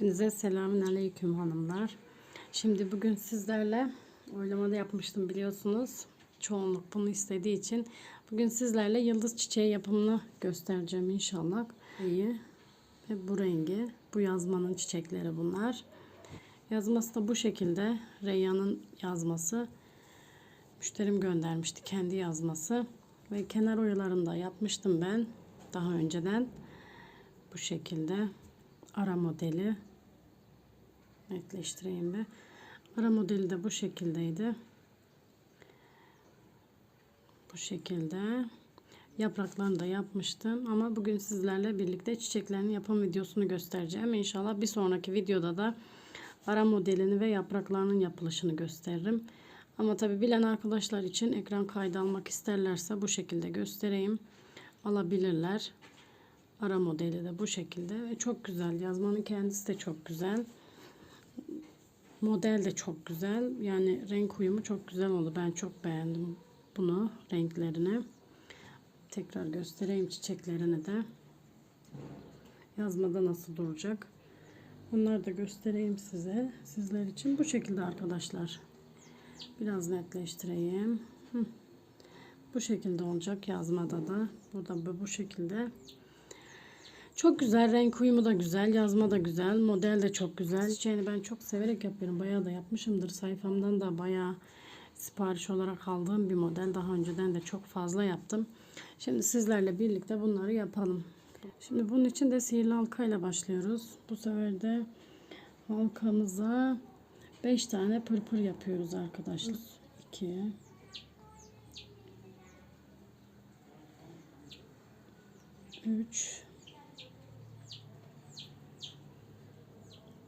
Hepinize selamün aleyküm hanımlar. Şimdi bugün sizlerle oylamada yapmıştım biliyorsunuz. Çoğunluk bunu istediği için bugün sizlerle yıldız çiçeği yapımını göstereceğim inşallah. İyi. Ve bu rengi, bu yazmanın çiçekleri bunlar. Yazması da bu şekilde. Reyyan'ın yazması. Müşterim göndermişti kendi yazması. Ve kenar oyalarını da yapmıştım ben daha önceden. Bu şekilde ara modeli netleştireyim bir. Ara modeli de bu şekildeydi. Bu şekilde. Yapraklarını da yapmıştım ama bugün sizlerle birlikte çiçeklerin yapım videosunu göstereceğim. İnşallah bir sonraki videoda da ara modelini ve yapraklarının yapılışını gösteririm. Ama tabi bilen arkadaşlar için ekran kaydı almak isterlerse bu şekilde göstereyim. Alabilirler. Ara modeli de bu şekilde çok güzel. Yazmanın kendisi de çok güzel. Model de çok güzel. Yani renk uyumu çok güzel oldu. Ben çok beğendim bunu renklerini. Tekrar göstereyim çiçeklerini de. Yazmada nasıl duracak. Bunları da göstereyim size. Sizler için bu şekilde arkadaşlar. Biraz netleştireyim. Bu şekilde olacak yazmada da. Burada bu şekilde. Çok güzel. Renk uyumu da güzel. Yazma da güzel. Model de çok güzel. Çiçeğini ben çok severek yapıyorum. Bayağı da yapmışımdır. Sayfamdan da bayağı sipariş olarak aldığım bir model. Daha önceden de çok fazla yaptım. Şimdi sizlerle birlikte bunları yapalım. Şimdi bunun için de sihirli halkayla başlıyoruz. Bu sefer de halkamıza 5 tane pırpır yapıyoruz arkadaşlar. 2 3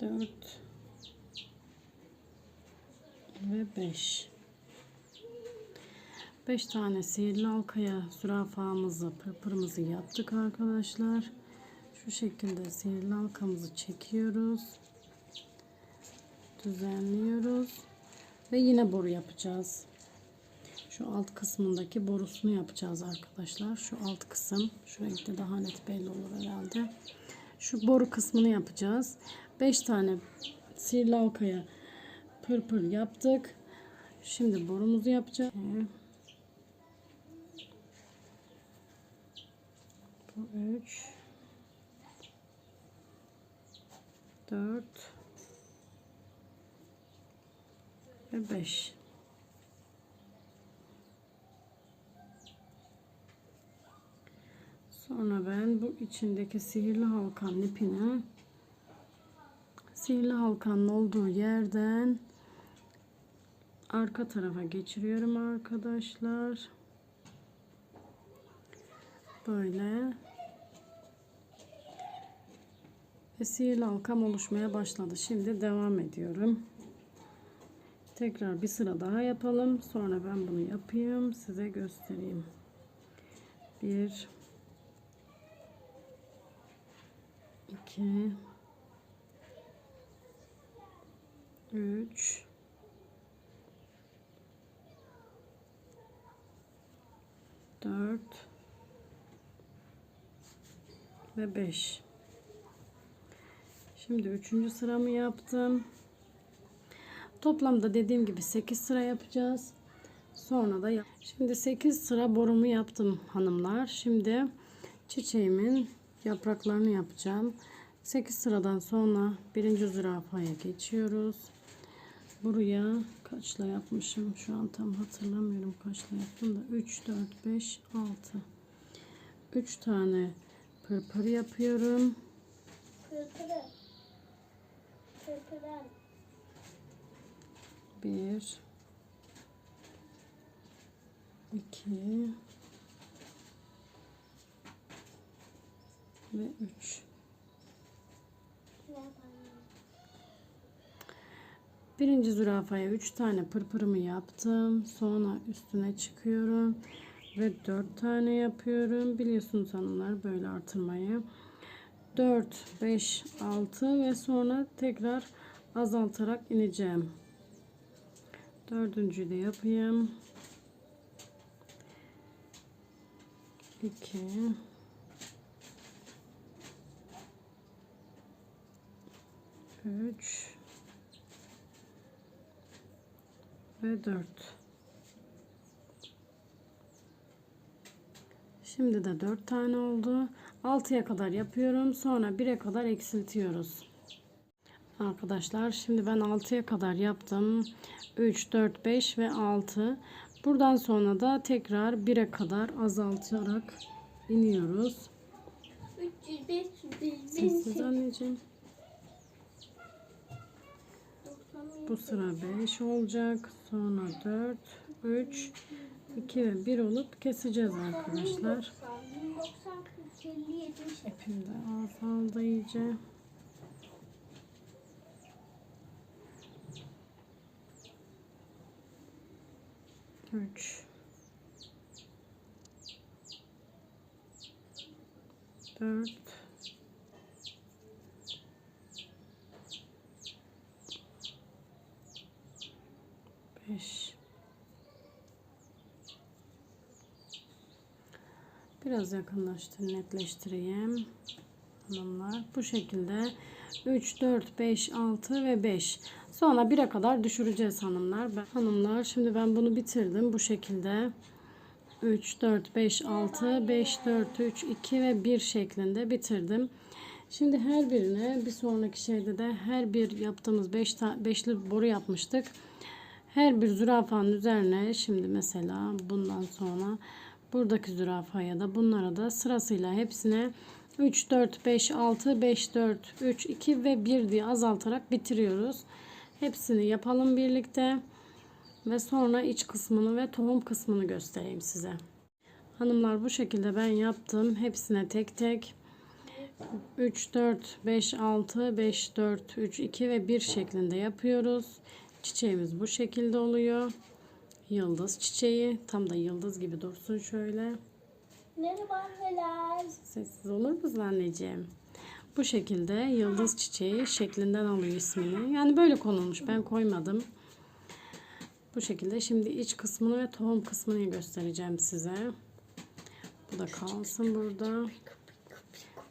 4 ve 5 5 tane sihirli halkaya zürafamızı pırpırımızı yaptık arkadaşlar. Şu şekilde sihirli halkamızı çekiyoruz. Düzenliyoruz. Ve yine boru yapacağız. Şu alt kısmındaki borusunu yapacağız arkadaşlar. Şu alt kısım şu renkte daha net belli olur herhalde. Şu boru kısmını yapacağız 5 tane sihirli halkaya pırpır yaptık. Şimdi borumuzu yapacağız. Bu 3 4 ve 5 Sonra ben bu içindeki sihirli halkanın ipini sihirli halkanın olduğu yerden arka tarafa geçiriyorum arkadaşlar. Böyle. Ve sihirli halkam oluşmaya başladı. Şimdi devam ediyorum. Tekrar bir sıra daha yapalım. Sonra ben bunu yapayım. Size göstereyim. Bir. iki 3 4 ve 5 şimdi üçüncü sıramı yaptım. Toplamda dediğim gibi 8 sıra yapacağız. Sonra da yap şimdi 8 sıra borumu yaptım hanımlar. Şimdi çiçeğimin yapraklarını yapacağım. 8 sıradan sonra birinci zürafaya geçiyoruz buraya kaçla yapmışım? Şu an tam hatırlamıyorum kaçla yaptım da. 3 4 5 6 3 tane pırpır yapıyorum. Pırpırı. Pırpırı. bir. İki. Ve üç Birinci zürafaya 3 tane pırpırımı yaptım. Sonra üstüne çıkıyorum. Ve 4 tane yapıyorum. Biliyorsunuz hanımlar böyle artırmayı. 4, 5, 6 ve sonra tekrar azaltarak ineceğim. Dördüncüyü de yapayım. 2 3 ve 4 Şimdi de 4 tane oldu. 6'ya kadar yapıyorum. Sonra 1'e kadar eksiltiyoruz. Arkadaşlar şimdi ben 6'ya kadar yaptım. 3, 4, 5 ve 6. Buradan sonra da tekrar 1'e kadar azaltarak iniyoruz. 300, 500, 1000, Sessiz anneciğim. Bu sıra 5 olacak. Sonra 4, 3, 2 ve 1 olup keseceğiz arkadaşlar. 90, 50, 70. İpim de azaldı iyice. Üç. Dört. Beş. Biraz yakınlaştır, netleştireyim. Hanımlar bu şekilde 3, 4, 5, 6 ve 5. Sonra 1'e kadar düşüreceğiz hanımlar. Ben, hanımlar şimdi ben bunu bitirdim bu şekilde. 3, 4, 5, 6, 5, 4, 3, 2 ve 1 şeklinde bitirdim. Şimdi her birine bir sonraki şeyde de her bir yaptığımız 5 beşli boru yapmıştık. Her bir zürafanın üzerine şimdi mesela bundan sonra buradaki zürafaya da bunlara da sırasıyla hepsine 3, 4, 5, 6, 5, 4, 3, 2 ve 1 diye azaltarak bitiriyoruz. Hepsini yapalım birlikte. Ve sonra iç kısmını ve tohum kısmını göstereyim size. Hanımlar bu şekilde ben yaptım. Hepsine tek tek 3, 4, 5, 6, 5, 4, 3, 2 ve 1 şeklinde yapıyoruz. Çiçeğimiz bu şekilde oluyor. Yıldız çiçeği. Tam da yıldız gibi dursun şöyle. Merhaba neler? Sessiz olur musun anneciğim? Bu şekilde yıldız çiçeği şeklinden alıyor ismini. Yani böyle konulmuş. Ben koymadım. Bu şekilde şimdi iç kısmını ve tohum kısmını göstereceğim size. Bu da kalsın burada.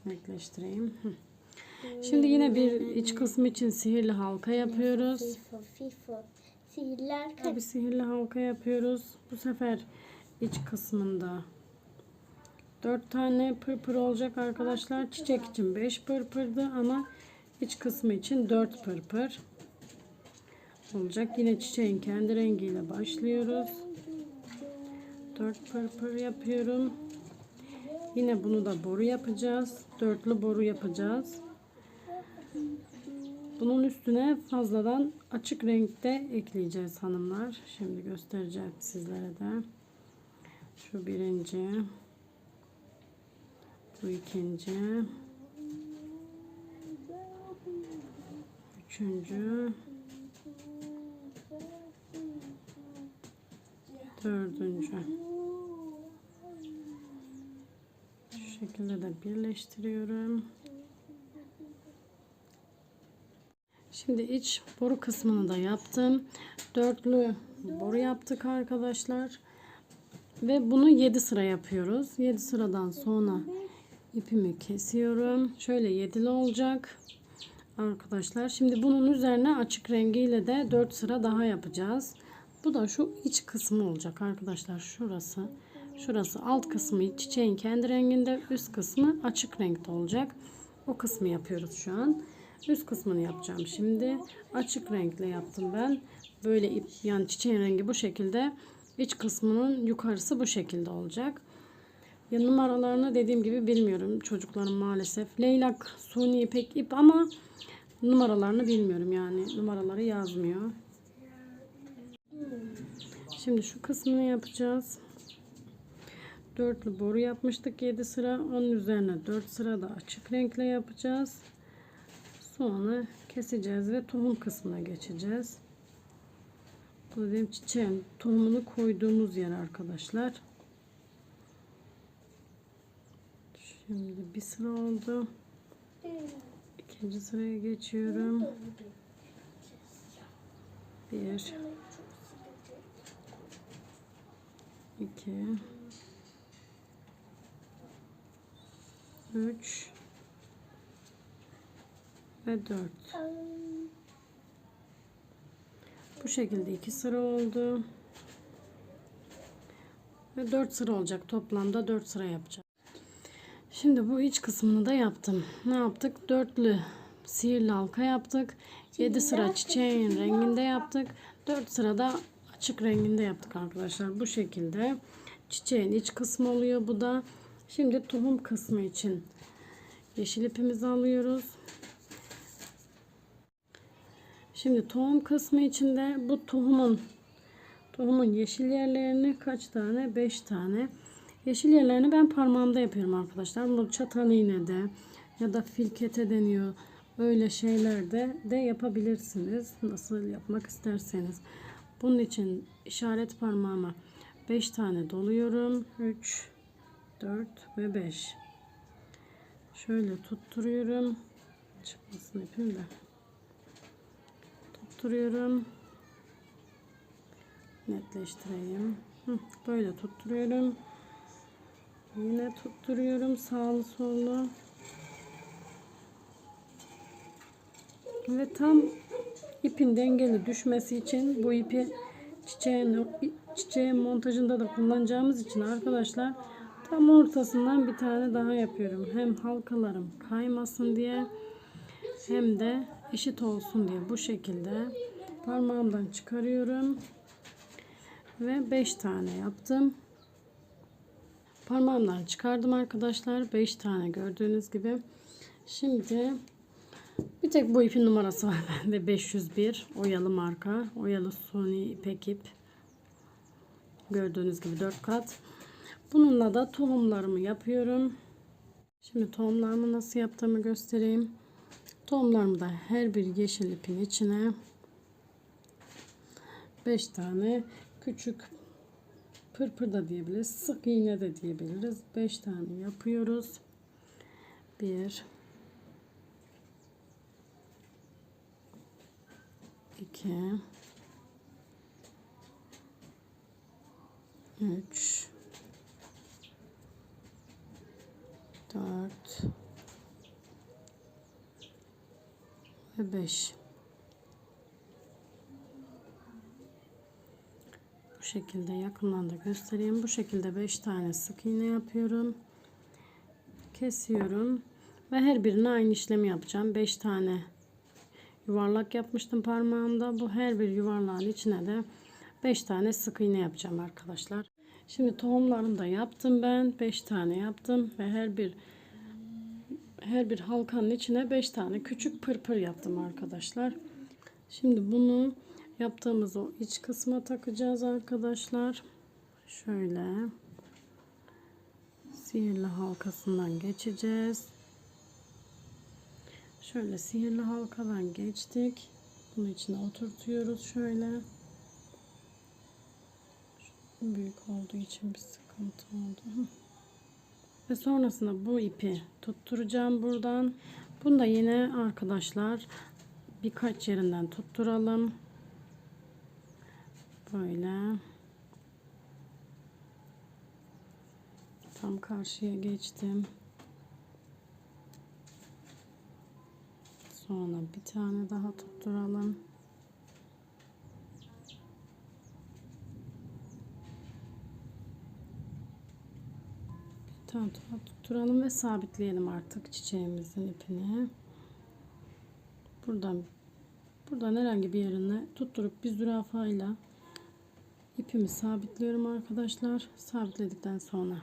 Netleştireyim. Şimdi yine bir iç kısmı için sihirli halka yapıyoruz. Sihirler Bir sihirli halka yapıyoruz. Bu sefer iç kısmında 4 tane pırpır olacak arkadaşlar. Çiçek için 5 pırpırdı ama iç kısmı için 4 pırpır olacak. Yine çiçeğin kendi rengiyle başlıyoruz. 4 pırpır yapıyorum. Yine bunu da boru yapacağız. Dörtlü boru yapacağız. Bunun üstüne fazladan açık renkte ekleyeceğiz hanımlar. Şimdi göstereceğim sizlere de. Şu birinci. Bu ikinci. Üçüncü. Dördüncü. Şu şekilde de birleştiriyorum. Şimdi iç boru kısmını da yaptım. Dörtlü boru yaptık arkadaşlar. Ve bunu 7 sıra yapıyoruz. 7 sıradan sonra ipimi kesiyorum. Şöyle yedili olacak. Arkadaşlar şimdi bunun üzerine açık rengiyle de 4 sıra daha yapacağız. Bu da şu iç kısmı olacak arkadaşlar. Şurası. Şurası alt kısmı çiçeğin kendi renginde. Üst kısmı açık renkte olacak. O kısmı yapıyoruz şu an. Üst kısmını yapacağım şimdi. Açık renkle yaptım ben. Böyle ip yani çiçeğin rengi bu şekilde. İç kısmının yukarısı bu şekilde olacak. Ya numaralarını dediğim gibi bilmiyorum çocuklarım maalesef. Leylak, suni ipek ip ama numaralarını bilmiyorum yani. Numaraları yazmıyor. Şimdi şu kısmını yapacağız. Dörtlü boru yapmıştık 7 sıra. Onun üzerine 4 sıra da açık renkle yapacağız. Sonra keseceğiz ve tohum kısmına geçeceğiz. Bu benim çiçeğin tohumunu koyduğumuz yer arkadaşlar. Şimdi bir sıra oldu. İkinci sıraya geçiyorum. Bir, iki, üç ve dört. şekilde iki sıra oldu. Ve 4 sıra olacak. Toplamda 4 sıra yapacağım. Şimdi bu iç kısmını da yaptım. Ne yaptık? Dörtlü sihirli halka yaptık. 7 sıra çiçeğin renginde yaptık. 4 sırada açık renginde yaptık arkadaşlar. Bu şekilde çiçeğin iç kısmı oluyor bu da. Şimdi tohum kısmı için yeşil ipimizi alıyoruz. Şimdi tohum kısmı içinde bu tohumun tohumun yeşil yerlerini kaç tane? 5 tane. Yeşil yerlerini ben parmağımda yapıyorum arkadaşlar. Bu çatal iğnede ya da filkete deniyor. Öyle şeylerde de yapabilirsiniz. Nasıl yapmak isterseniz. Bunun için işaret parmağıma 5 tane doluyorum. 3 4 ve 5. Şöyle tutturuyorum. Çıkmasın ipim de. Tutturuyorum. Netleştireyim. Böyle tutturuyorum. Yine tutturuyorum sağlı sollu. Ve tam ipin dengeli düşmesi için bu ipi çiçeğin, çiçeğin montajında da kullanacağımız için arkadaşlar tam ortasından bir tane daha yapıyorum. Hem halkalarım kaymasın diye hem de eşit olsun diye bu şekilde parmağımdan çıkarıyorum ve 5 tane yaptım. Parmağımdan çıkardım arkadaşlar. 5 tane gördüğünüz gibi. Şimdi bir tek bu ipin numarası var bende 501 oyalı marka. Oyalı Sony ipek ip. Gördüğünüz gibi 4 kat. Bununla da tohumlarımı yapıyorum. Şimdi tohumlarımı nasıl yaptığımı göstereyim. Tohumlarımı da her bir yeşil ipin içine 5 tane küçük pırpır da diyebiliriz. Sık iğne de diyebiliriz. 5 tane yapıyoruz. 1 2 3 4 ve 5 bu şekilde yakından da göstereyim. Bu şekilde 5 tane sık iğne yapıyorum. Kesiyorum. Ve her birine aynı işlemi yapacağım. 5 tane yuvarlak yapmıştım parmağımda. Bu her bir yuvarlağın içine de 5 tane sık iğne yapacağım arkadaşlar. Şimdi tohumlarını da yaptım ben. 5 tane yaptım ve her bir her bir halkanın içine 5 tane küçük pırpır yaptım arkadaşlar. Şimdi bunu yaptığımız o iç kısma takacağız arkadaşlar. Şöyle sihirli halkasından geçeceğiz. Şöyle sihirli halkadan geçtik. Bunun içine oturtuyoruz şöyle. Büyük olduğu için bir sıkıntı oldu. Ve sonrasında bu ipi tutturacağım buradan. Bunu da yine arkadaşlar birkaç yerinden tutturalım. Böyle. Tam karşıya geçtim. Sonra bir tane daha tutturalım. Tane tutturalım ve sabitleyelim artık çiçeğimizin ipini. Buradan buradan herhangi bir yerine tutturup bir zürafayla ipimi sabitliyorum arkadaşlar. Sabitledikten sonra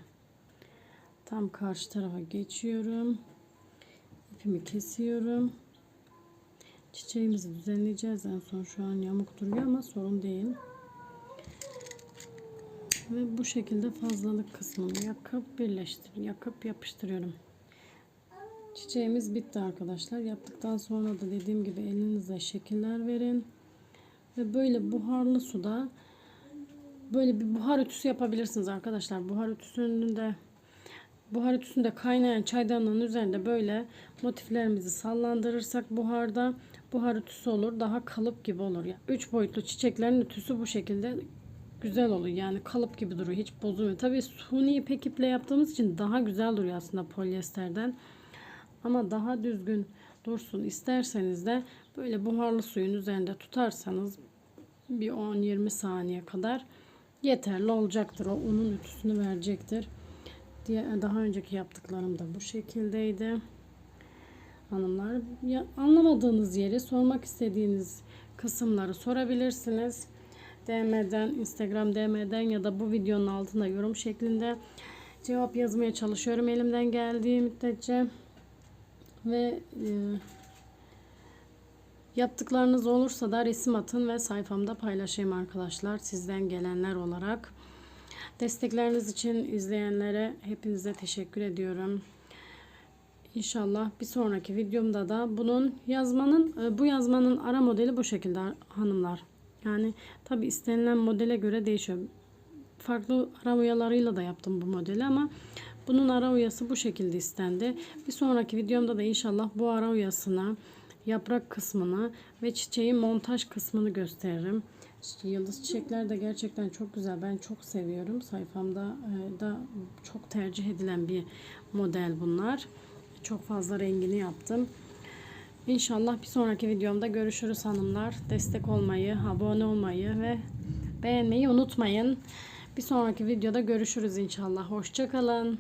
tam karşı tarafa geçiyorum. İpimi kesiyorum. Çiçeğimizi düzenleyeceğiz en son. Şu an yamuk duruyor ama sorun değil. Ve bu şekilde fazlalık kısmını yakıp birleştir, yakıp yapıştırıyorum. Çiçeğimiz bitti arkadaşlar. Yaptıktan sonra da dediğim gibi elinize şekiller verin. Ve böyle buharlı suda böyle bir buhar ütüsü yapabilirsiniz arkadaşlar. Buhar ütüsünün de buhar ütüsünde kaynayan çaydanlığın üzerinde böyle motiflerimizi sallandırırsak buharda buhar ütüsü olur. Daha kalıp gibi olur. Yani üç boyutlu çiçeklerin ütüsü bu şekilde güzel oluyor. Yani kalıp gibi duruyor. Hiç bozulmuyor. Tabii suni ipek iple yaptığımız için daha güzel duruyor aslında polyesterden. Ama daha düzgün dursun isterseniz de böyle buharlı suyun üzerinde tutarsanız bir 10-20 saniye kadar yeterli olacaktır. O unun ütüsünü verecektir. Daha önceki yaptıklarım da bu şekildeydi. Hanımlar ya, anlamadığınız yeri sormak istediğiniz kısımları sorabilirsiniz. DM'den, Instagram DM'den ya da bu videonun altında yorum şeklinde cevap yazmaya çalışıyorum elimden geldiği müddetçe. Ve e, yaptıklarınız olursa da resim atın ve sayfamda paylaşayım arkadaşlar sizden gelenler olarak. Destekleriniz için izleyenlere hepinize teşekkür ediyorum. İnşallah bir sonraki videomda da bunun yazmanın e, bu yazmanın ara modeli bu şekilde hanımlar. Yani tabi istenilen modele göre değişiyor. Farklı ara uyalarıyla da yaptım bu modeli ama bunun ara uyası bu şekilde istendi. Bir sonraki videomda da inşallah bu ara uyasına yaprak kısmını ve çiçeğin montaj kısmını gösteririm. İşte yıldız çiçekler de gerçekten çok güzel. Ben çok seviyorum. Sayfamda e, da çok tercih edilen bir model bunlar. Çok fazla rengini yaptım. İnşallah bir sonraki videomda görüşürüz hanımlar. Destek olmayı, abone olmayı ve beğenmeyi unutmayın. Bir sonraki videoda görüşürüz inşallah. Hoşçakalın.